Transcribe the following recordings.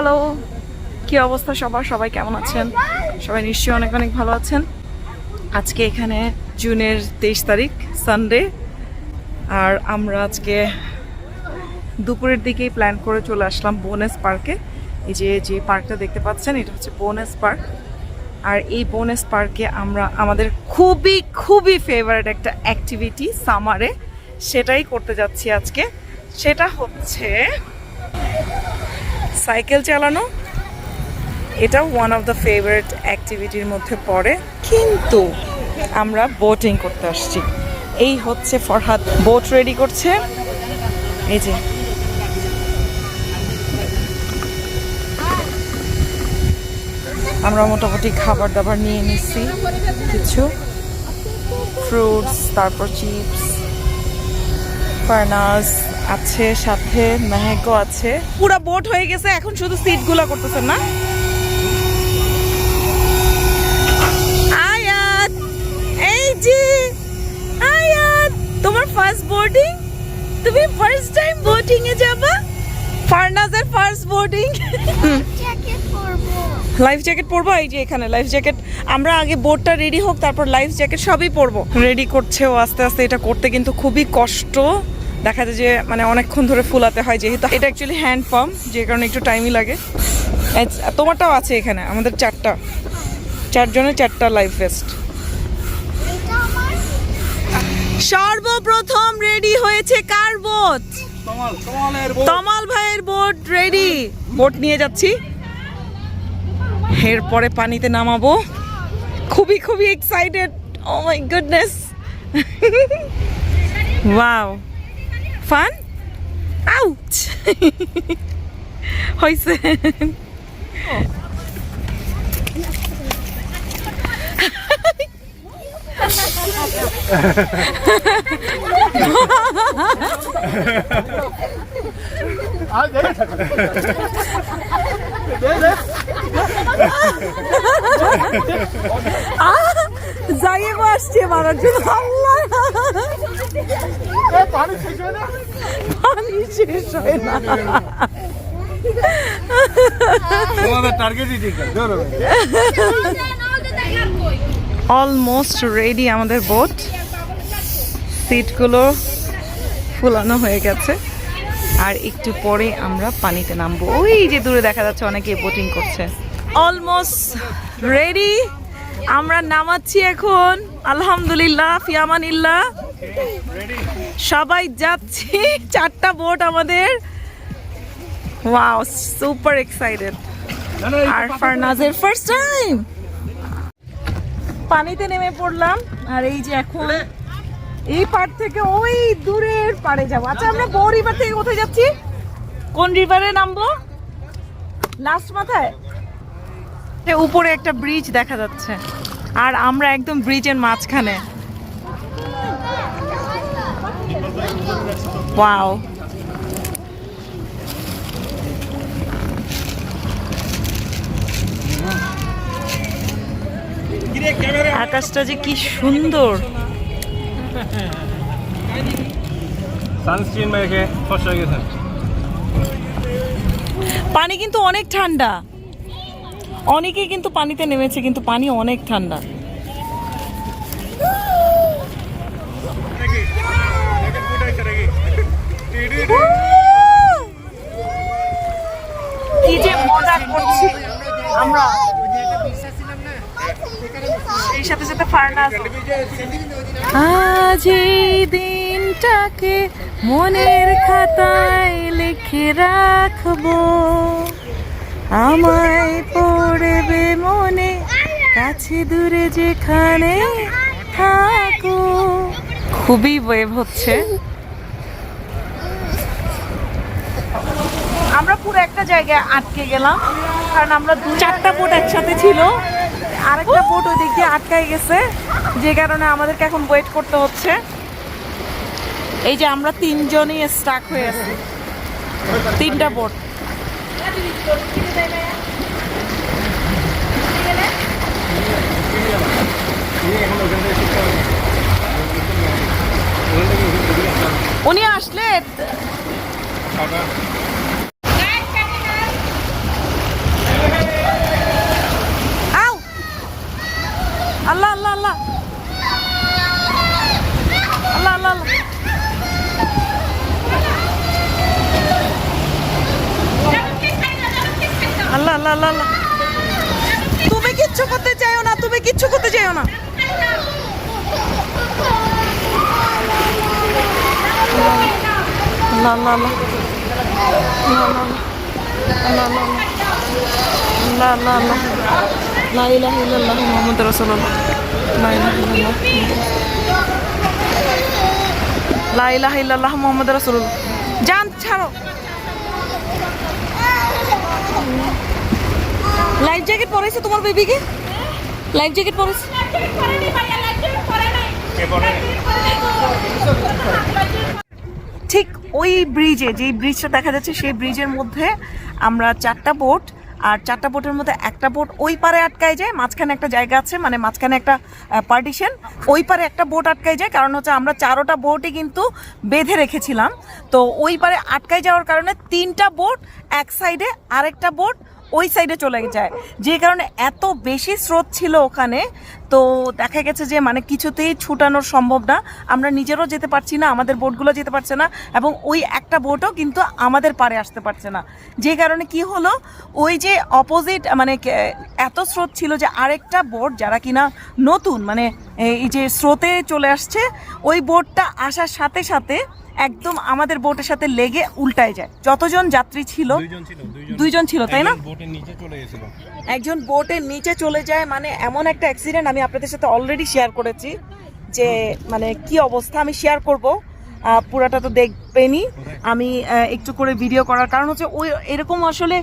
Hello. কি অবস্থা সবার? সবাই কেমন আছেন? সবাই নিশ্চয়ই অনেক অনেক ভালো আছেন। আজকে এখানে জুনের তেইশ তারিখ সানডে আর আমরা আজকে দুপুরের দিকেই প্ল্যান করে চলে আসলাম বোনেস পার্কে এই যে যে পার্কটা দেখতে পাচ্ছেন, এটা হচ্ছে বোনেস পার্ক আর এই বোনেস পার্কে আমরা, আমাদের খুবই খুবই ফেভারিট একটা অ্যাক্টিভিটি সামারে সেটাই করতে যাচ্ছি আজকে। সেটা হচ্ছে সাইকেল চালানো, এটা ওয়ান অফ দ্য ফেভারিট অ্যাক্টিভিটির মধ্যে পড়ে। কিন্তু আমরা বোটিং করতে আসছি। এই হচ্ছে ফরহাদ বোট রেডি করছে। এই যে। আমরা মোটামুটি খাবার দাবার নিয়ে নিচ্ছি। কিছু ফ্রুটস তারপর চিপস ফার্নাস আছে, সাথে মেহেকো আছে। পুরা বোট হয়ে গেছে, এখন শুধু সিটগুলো করতেছেন না। আয়াত! এই যে, আয়াত! তোমার ফার্স্ট বোর্ডিং তুমি ফার্স্ট টাইম বোটিং এ যাবা? ফার্নাজের ফার্স্ট বোর্ডিং লাইফ জ্যাকেট পরবো? এই যে এখানে লাইফ জ্যাকেট আমরা আগে বোটটা রেডি হোক, তারপর লাইফ জ্যাকেট সবই পরবো। রেডি করছে ও আস্তে আস্তে, এটা করতে কিন্তু খুবই কষ্ট। দেখা যায় যে মানে অনেকক্ষণ ধরে ফুলাতে হয় যেহেতু। এটা অ্যাকচুয়ালি হ্যান্ড পাম্প যে কারণে একটু টাইমই লাগে। তোমারটাও আছে এখানে আমাদের চারটা। চারজনের চারটা লাইফ ভেস্ট সর্বপ্রথম রেডি হয়েছে কার বোট তমাল তমাল ভাইয়ের বোট রেডি বোট নিয়ে যাচ্ছি। এরপরে পানিতে নামাবো। খুবই খুবই excited oh my goodness wow fun out হয়েছে আর দেখে থাকো জাইগো আসছে মারার জন্য। আল্লাহ। পানি শেষ হয় না? পানি শেষ হয় না। তোমাদের টার্গেটই ঠিক আছে অলমোস্ট রেডি আমাদের বোট সিটগুলো ফুলানো হয়ে গেছে। আর একটু পরে আমরা পানিতে নামবো। ওই যে দূরে দেখা যাচ্ছে অনেকে বোটিং করছে। অলমোস্ট রেডি আমরা নামাচ্ছি এখন। আলহামদুলিল্লাহ ফিয়ামানিল্লাহ। সবাই যাচ্ছি। চারটা বোট আমাদের। ওয়াও সুপার এক্সাইটেড আর ফারনাজের ফার্স্ট টাইম পানিতে নেমে পড়লাম। আর এই যে এখন এই পার থেকে ওই দূরের পাড়ে যাব। আচ্ছা আমরা বউ রিভার থেকে কোথায় যাচ্ছি? কোন রিভারে নামবো? লাস্ট মাথায়? উপরে একটা ব্রিজ দেখা যাচ্ছে। আর আমরা একদম ব্রিজের মাঝখানে। ওয়াও আকাশটা যে কি সুন্দর। সানস্ক্রিন মেখে পানি কিন্তু অনেক ঠান্ডা। অনেকেই কিন্তু পানিতে নেমেছে কিন্তু পানি অনেক ঠান্ডা। কি যে মজা করছি আমরা। এই সাথে সাথে ফার্নাস আজ এই দিনটাকে মনের খাতায় লিখে রাখব। আমায় পড়বে মনে কাছে দূরে যেখানে থাকো। খুবই ওয়েভ হচ্ছে। আমরা পুরো একটা জায়গায় আটকে গেলাম কারণ আমরা দু চারটা বোট একসাথে ছিল। আরেকটা বোট ওই দিক দিয়ে আটকাই গেছে যে কারণে আমাদেরকে এখন ওয়েট করতে হচ্ছে। এই যে আমরা তিনজনই স্টাক হয়ে আছি। তিনটা বোট উনি আসলে আল্লাহ আল্লাহ তুমি কিচ্ছু করতে চাইও না, তুমি কিচ্ছু করতে চাইও না। আল্লাহ আল্লাহ আল্লাহ আল্লাহ আল্লাহ আল্লাহ ইলাহ ইল্লাল্লাহ মুহাম্মাদুর রাসূলুল্লাহ। লা ইলাহা ইল্লাল্লাহ লা জান ছাড়ো। লাইফ জ্যাকেট পরেছে তোমার বেবিকে লাইফ জ্যাকেট পরেছে? ঠিক ওই ব্রিজে যে ব্রিজটা দেখা যাচ্ছে, সেই ব্রিজের মধ্যে আমরা চারটা বোট আর চারটা বোটের মধ্যে একটা বোট ওই পারে আটকায় যায়, মাঝখানে একটা জায়গা আছে মানে মাঝখানে একটা পার্টিশন ওই পারে একটা বোট আটকায় যায়, কারণ হচ্ছে আমরা চারোটা বোটই কিন্তু বেঁধে রেখেছিলাম। তো ওই পারে আটকায় যাওয়ার কারণে তিনটা বোট এক সাইডে আরেকটা বোট ওই সাইডে চলে যায়। যে কারণে এত বেশি স্রোত ছিল ওখানে, তো দেখা গেছে যে মানে কিছুতেই ছুটানোর সম্ভব না। আমরা নিজেরও যেতে পারছি না, আমাদের বোটগুলো যেতে পারছে না, এবং ওই একটা বোটও কিন্তু আমাদের পারে আসতে পারছে না। যে কারণে কি হলো, ওই যে অপোজিট মানে এত স্রোত ছিল যে আরেকটা বোট যারা কিনা নতুন মানে এই যে স্রোতে চলে আসছে, ওই বোটটা আসার সাথে সাথে একদম আমাদের বোটের সাথে লেগে উল্টায় যায়। যতজন যাত্রী ছিল দুইজন ছিল দুইজন দুইজন ছিল তাই না? একজন বোটের নিচে চলে গেছিল। একজন বোটের নিচে চলে যায় মানে এমন একটা অ্যাক্সিডেন্ট আমি আপনাদের সাথে অলরেডি শেয়ার করেছি যে মানে কি অবস্থা আমি শেয়ার করব। পুরাটা তো দেখবেনই। আমি একটু করে ভিডিও করার কারণ হচ্ছে ওই এরকম আসলে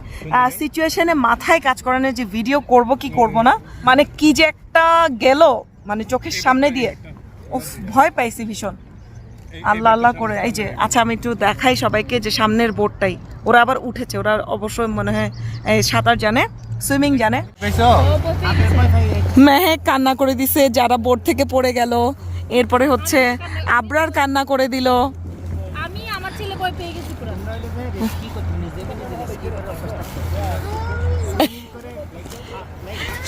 সিচুয়েশনে মাথায় কাজ করে না যে ভিডিও করব কি করব না। মানে কি যে একটা গেল মানে চোখের সামনে দিয়ে। উফ ভয় পাইছি ভীষণ। আল্লাহ আল্লাহ করে এই যে আচ্ছা আমি একটু দেখাই সবাইকে যে সামনের বোটটাই। ওরা আবার উঠেছে ওরা অবশ্যই মনে হয় এই সাঁতার জানে সুইমিং জানে। মেহেক কান্না করে দিছে যারা বোট থেকে পড়ে গেল। এরপরে হচ্ছে আবরার কান্না করে দিল। আমি আমার ছেলে বই পেয়ে গেছি পুরো।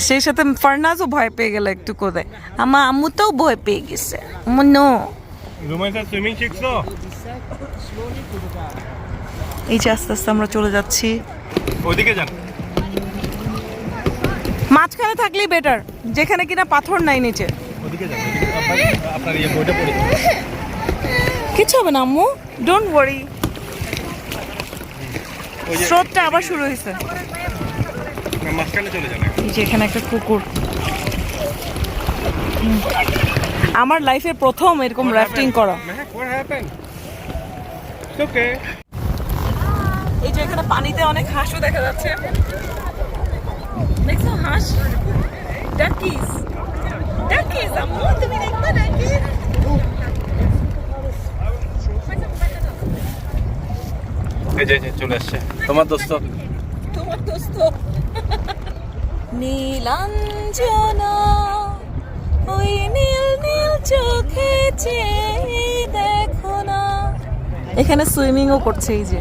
সেই সাথে ফারনাজও ভয় পেয়ে গেল একটু করে। আমার আম্মু তো ভয় পেয়ে গেছে। আমার নো রুমাইসা সুইমিং শিখছো? এই যে আস্তে আস্তে আমরা চলে যাচ্ছি। ওইদিকে যান। মাঝখানে থাকলেই বেটার যেখানে কিনা পাথর নাই নিচে। ওদিকে যান আপনার- আপনার ইয়ে বইটা পড়ে কিছু হবে না আম্মু। ডোন্ট ওয়ারি স্রোতটা আবার শুরু হয়েছে। মাঝখানে চলে যান। এই এখানে একটা কুকুর। আমার লাইফে প্রথম এরকম রাফটিং করা। এই যে এখানে পানিতে অনেক হাঁসও দেখা যাচ্ছে। দেখছ হাঁস? ডাকিস ডাকিস আম্মু তুমি দেখবে ডাকিস এই যে চলে আসছে। তোমার দোস্ত? তোমার দোস্ত। নীলাঞ্জনা ওই চোখে দেখো না। এখানে সুইমিংও করছে এই যে।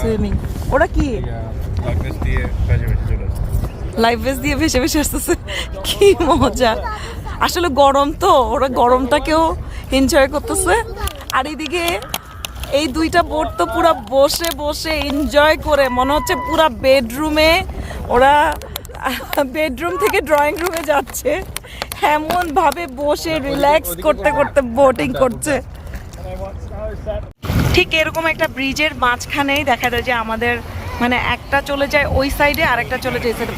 সুইমিং। ওরা কি? লাইফ ভেস্ট দিয়ে ভেসে ভেসে আসতেছে। কি মজা। আসলে গরম তো ওরা গরমটাকেও এনজয় করতেছে। আর এইদিকে এই দুইটা বোট তো পুরো বসে বসে এনজয় করে। মনে হচ্ছে পুরো বেডরুমে ওরা বেডরুম থেকে ড্রয়িং রুমে যাচ্ছে। এমন ভাবে বসে রিল্যাক্স করতে করতে বোটিং করছে। ঠিক এরকম একটা ব্রিজের মাঝখানেই দেখা যায় যে আমাদের মানে একটা চলে যায় ওই সাইডে আর একটা চলে যায় সাইডে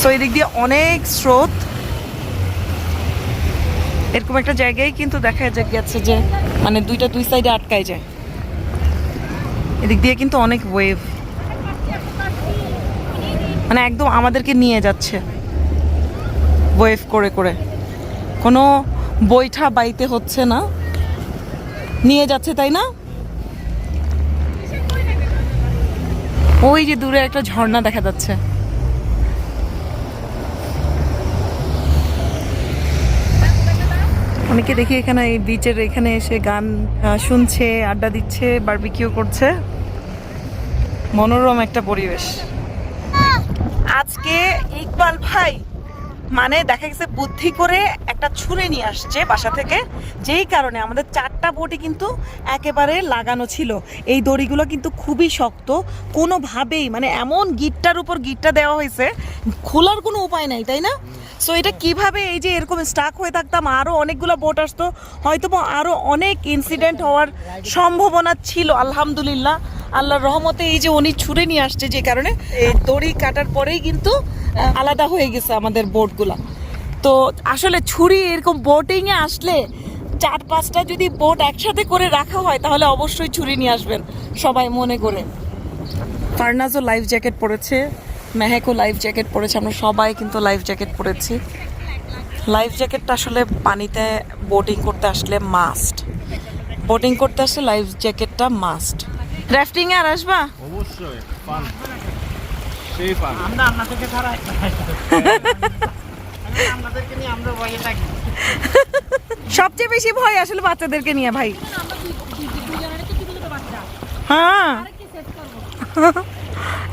সো এদিক দিয়ে অনেক স্রোত। এরকম একটা জায়গায় কিন্তু দেখা গেছে যে মানে দুইটা দুই সাইডে আটকায় যায়। এদিক দিয়ে কিন্তু অনেক ওয়েভ মানে একদম আমাদেরকে নিয়ে যাচ্ছে। ওয়েভ করে করে। কোনো বৈঠা বাইতে হচ্ছে না। নিয়ে যাচ্ছে, তাই না? ওই যে দূরে একটা ঝর্ণা দেখা যাচ্ছে। অনেকে দেখি এখানে এই বিচের এখানে এসে গান শুনছে, আড্ডা দিচ্ছে বারবিকিউ করছে। মনোরম একটা পরিবেশ। আজকে ইকবাল ভাই মানে দেখা গেছে বুদ্ধি করে একটা ছুঁড়ে নিয়ে আসছে বাসা থেকে। যেই কারণে আমাদের চারটা বোটই কিন্তু একেবারে লাগানো ছিল। এই দড়িগুলো কিন্তু খুবই শক্ত। কোনোভাবেই মানে এমন গিটটার উপর গিটটা দেওয়া হয়েছে, খোলার কোনো উপায় নাই, তাই না? সো এটা কীভাবে এই যে এরকম স্টাক হয়ে থাকতাম আরও অনেকগুলো বোট আসতো হয়তো আরও অনেক ইনসিডেন্ট হওয়ার সম্ভাবনা ছিল, আলহামদুলিল্লাহ। আল্লাহর রহমতে এই যে উনি ছুঁড়ে নিয়ে আসছে যে কারণে, এই দড়ি কাটার পরেই কিন্তু আলাদা হয়ে গেছে আমাদের বোটগুলা। তো আসলে ছুরি এরকম বোটিংয়ে আসলে চার পাঁচটা যদি বোট একসাথে করে রাখা হয়, তাহলে অবশ্যই ছুরি নিয়ে আসবেন, সবাই মনে করে। ফার্নাজও লাইফ জ্যাকেট পরেছে, মেহেকও লাইফ জ্যাকেট পরেছে, আমরা সবাই কিন্তু লাইফ জ্যাকেট পরেছি। লাইফ জ্যাকেটটা আসলে পানিতে বোটিং করতে আসলে মাস্ট বোটিং করতে আসলে লাইফ জ্যাকেটটা মাস্ট রাফটিং আর আসবা? অবশ্যই পান সেই পান আমরা আপনাদেরকে ছাড়া আপনাদেরকে নিয়ে আমরা ভয়ে থাকি। সবচেয়ে বেশি ভয় আসলে বাচ্চাদেরকে নিয়ে ভাই। হ্যাঁ। আরেককে সেট করব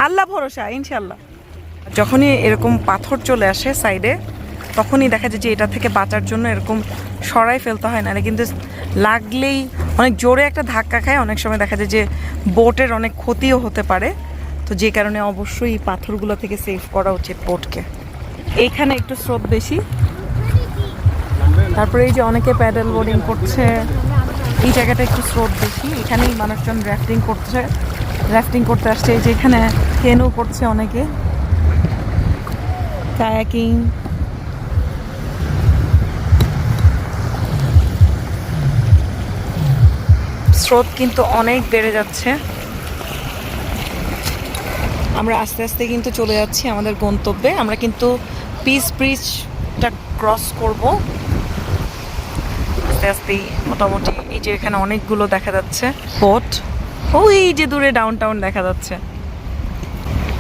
আল্লাহ ভরসা ইনশাল্লাহ যখনই এরকম পাথর চলে আসে সাইডে তখনই দেখা যায় যে এটা থেকে বাঁচার জন্য এরকম সরাই ফেলতে হয় না। কিন্তু লাগলেই অনেক জোরে একটা ধাক্কা খায়, অনেক সময় দেখা যায় যে বোটের অনেক ক্ষতিও হতে পারে। তো যে কারণে অবশ্যই এই পাথরগুলো থেকে সেভ করা উচিত বোটকে। এইখানে একটু স্রোত বেশি। তারপরে এই যে অনেকে প্যাডেল বোর্ডিং করছে। এই জায়গাটা একটু স্রোত বেশি। এখানেই মানুষজন র্যাফটিং করছে। র্যাফটিং করতে আসছে। এই যে এখানে কেনও করছে অনেকে। কায়াকিং স্রোত কিন্তু অনেক বেড়ে যাচ্ছে। আমরা আস্তে আস্তে কিন্তু চলে যাচ্ছি আমাদের গন্তব্যে। আমরা কিন্তু পিস ব্রিজটা ক্রস করব। আস্তে আস্তেই মোটামুটি এই যে এখানে অনেকগুলো দেখা যাচ্ছে। বোট ওই যে দূরে ডাউন টাউন দেখা যাচ্ছে।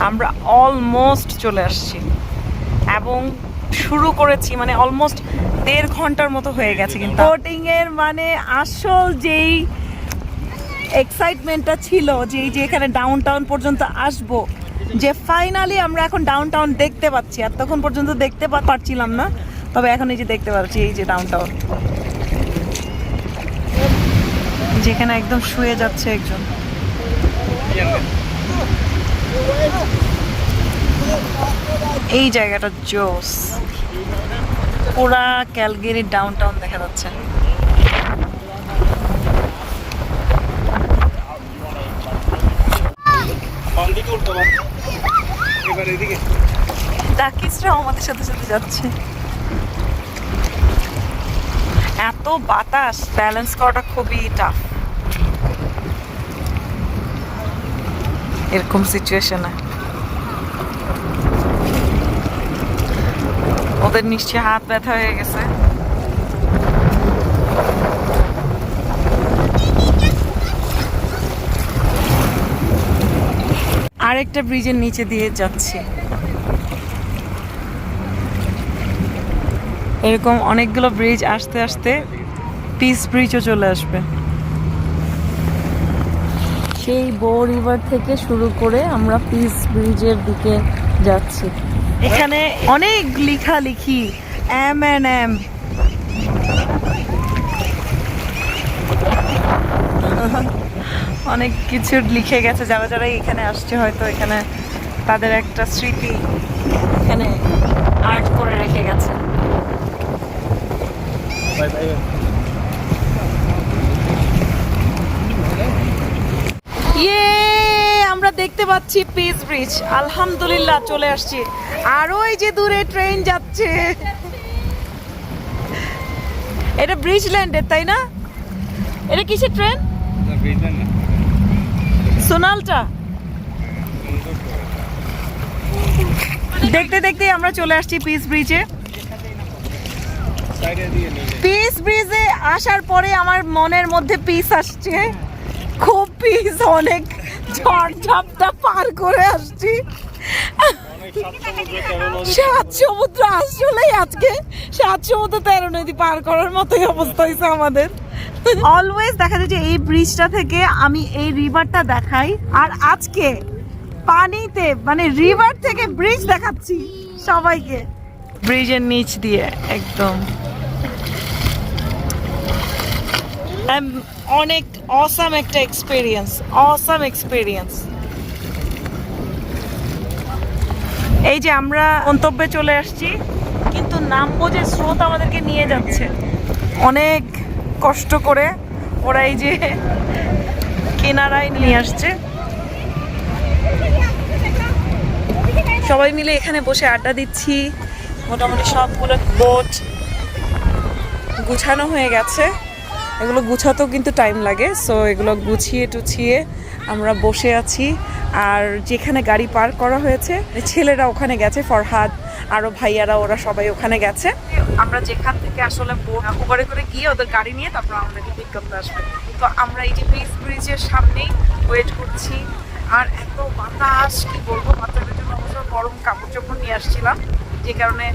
আমরা অলমোস্ট চলে আসছি। এবং শুরু করেছি মানে অলমোস্ট দেড় ঘণ্টার মতো হয়ে গেছে কিন্তু। বোটিং এর মানে আসল যেই এক্সাইটমেন্টটা ছিল যে এই যে এখানে ডাউন টাউন পর্যন্ত আসব। যে ফাইনালি আমরা এখন ডাউন টাউন দেখতে পাচ্ছি। আর তখন পর্যন্ত দেখতে পারছিলাম না। তবে এখন এই যে দেখতে পাচ্ছি, এই যে ডাউন টাউন যেখানে একদম শুয়ে যাচ্ছে একজন। এই জায়গাটা জোস। পুরা ক্যালগেরি ডাউন টাউন দেখা যাচ্ছে। আমাদের সাথে সাথে যাচ্ছে। এত বাতাস ব্যালেন্স করাটা খুবই টাফ এরকম সিচুয়েশনে ওদের নিশ্চয়ই হাত ব্যথা হয়ে গেছে। আরেকটা ব্রিজের নিচে দিয়ে যাচ্ছে। এরকম অনেকগুলো ব্রিজ আসতে আসতে পিস ব্রিজও চলে আসবে। সেই বো রিভার থেকে শুরু করে আমরা পিস ব্রিজের দিকে যাচ্ছি। এখানে অনেক লিখা লিখি এম এন এম অনেক কিছু লিখে গেছে যারা যারা এখানে আসছে হয়তো এখানে তাদের একটা স্মৃতি এখানে আর্ট করে রেখে গেছে। ইয়ে আমরা দেখতে পাচ্ছি পিস ব্রিজ আলহামদুলিল্লাহ চলে আসছি। আরও এই যে দূরে ট্রেন যাচ্ছে। এটা ব্রিজ ল্যান্ডের তাই না? এটা কিসের ট্রেন না বেজন না সোনালটা। দেখতে দেখতে আমরা চলে আসছি পিস ব্রিজে পিস ব্রিজে আসার পরে আমার মনের মধ্যে পিস আসছে। খুব পিস অনেক ঝড় ঝাপটা পার করে আসছি। সাত সমুদ্র আসলেই আজকে। সাত সমুদ্র তেরো নদী পার করার মতোই অবস্থা হয়েছে আমাদের। অলওয়েজ দেখা যায় যে এই ব্রিজটা থেকে আমি এই রিভারটা দেখাই। আর আজকে পানিতে মানে রিভার থেকে ব্রিজ দেখাচ্ছি সবাইকে। ব্রিজের নিচ দিয়ে, একদম। অনেক অসাম একটা এক্সপিরিয়েন্স অসাম এক্সপিরিয়েন্স এই যে আমরা গন্তব্যে চলে আসছি, কিন্তু নামবো যে স্রোত আমাদেরকে নিয়ে যাচ্ছে। অনেক কষ্ট করে ওরা এই যে কেনারায় নিয়ে আসছে। সবাই মিলে এখানে বসে আড্ডা দিচ্ছি। মোটামুটি সবগুলো বোট গুছানো হয়ে গেছে। এগুলো গুছাতেও কিন্তু টাইম লাগে সো এগুলো গুছিয়ে টুছিয়ে আমরা বসে আছি। আর যেখানে গাড়ি পার্ক করা হয়েছে, ছেলেরা ওখানে গেছে, ফরহাদ আরও ভাইয়ারা, ওরা সবাই ওখানে গেছে। আমরা যেখান থেকে আসলে উবারে করে গিয়ে ওদের গাড়ি নিয়ে তারপর আমাদেরকে পিক আসবে। তো আমরা এই যে পিস ব্রিজের সামনেই ওয়েট করছি। আর এত বাতাস, কি বলব, বাচ্চাদের জন্য অবশ্য গরম কাপড় চোপড় নিয়ে আসছিলাম। যে কারণে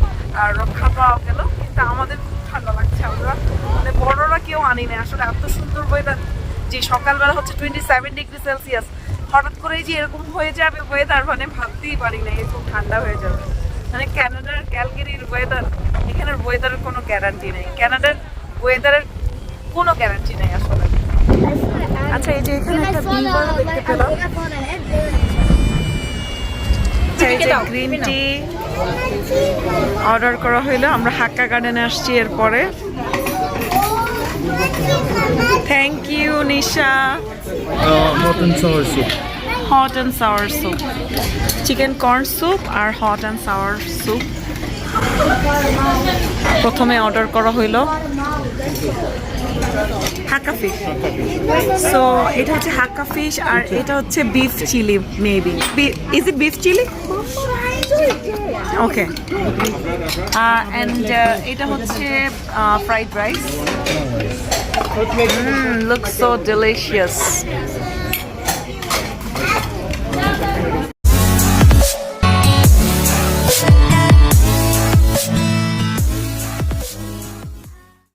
রক্ষা পাওয়া গেল। কিন্তু আমাদের খুব ঠান্ডা লাগছে, আমরা মানে বড়রা কেউ আনি না আসলে এত সুন্দর ওয়েদার যে সকালবেলা হচ্ছে টোয়েন্টি সেভেন ডিগ্রি সেলসিয়াস হঠাৎ করেই যে এরকম হয়ে যাবে ওয়েদার মানে ভাবতেই পারি না এরকম ঠান্ডা হয়ে যাবে। মানে ক্যানাডার ক্যালগেরির ওয়েদার এখানের ওয়েদারের কোনো গ্যারান্টি নেই। ক্যানাডার ওয়েদারের কোনো গ্যারান্টি নেই আসলে। আচ্ছা এই যে এখানে একটা বিভার দেখতে পেলাম। গ্রিন টি অর্ডার করা হইল আমরা হাক্কা গার্ডেনে আসছি এরপরে। Thank you Nisha hot and sour soup hot and sour soup chicken corn soup R hot and sour soup প্রথমে অর্ডার করা হইল হাক্কা ফিশ সো এটা হচ্ছে হাক্কা ফিশ আর এটা হচ্ছে beef chilli maybe is it beef chilli okay and এটা হচ্ছে fried rice look so delicious